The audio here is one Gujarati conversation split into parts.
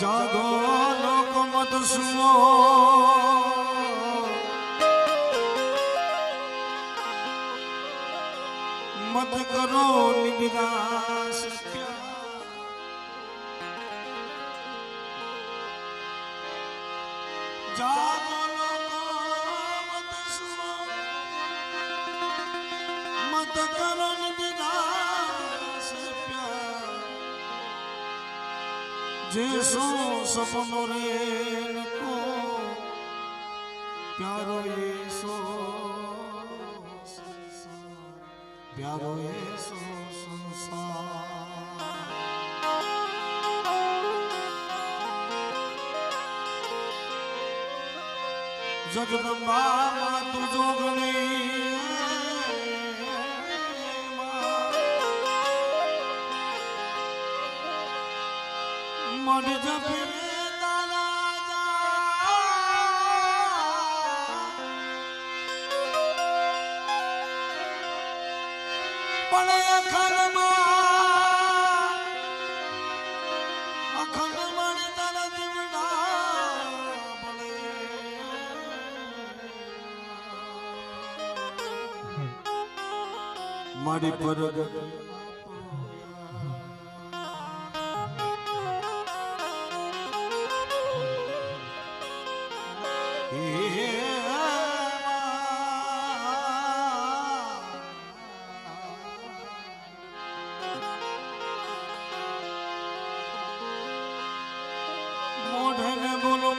જાગો લોક મત સુઓ મત કરો નિરાશ જાગો જે સો સપનો રે પ્યારો સો પ્યારો સો જગદંબા માં તું પણ અખંડમાં અખંડમાં તારા દીવડા બળે. મારી પર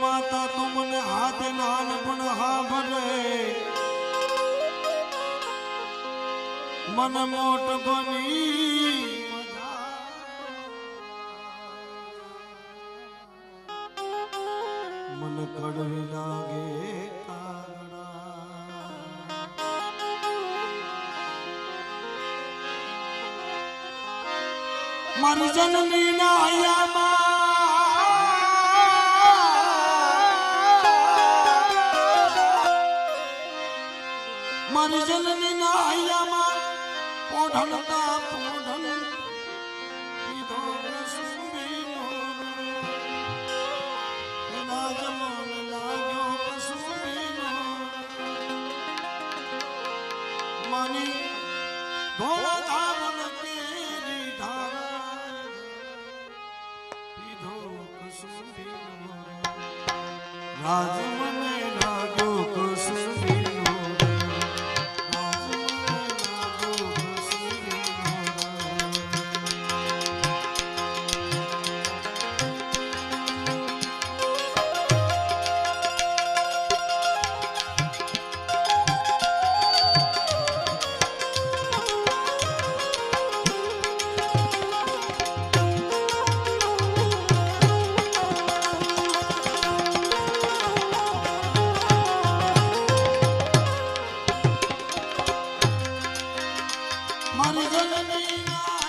માતા તું મને હાથે નાન પણ હા ભરે. મન મોટ બની. મન કડવી મારી જનની ના હૈયામાં મારી જનની ના હૈયામાં પોઢણતા પોઢણ માની ધોળા કસુંબીનો રાજ મને મારી ગણની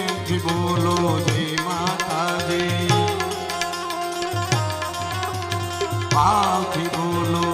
पार्थिव बोलो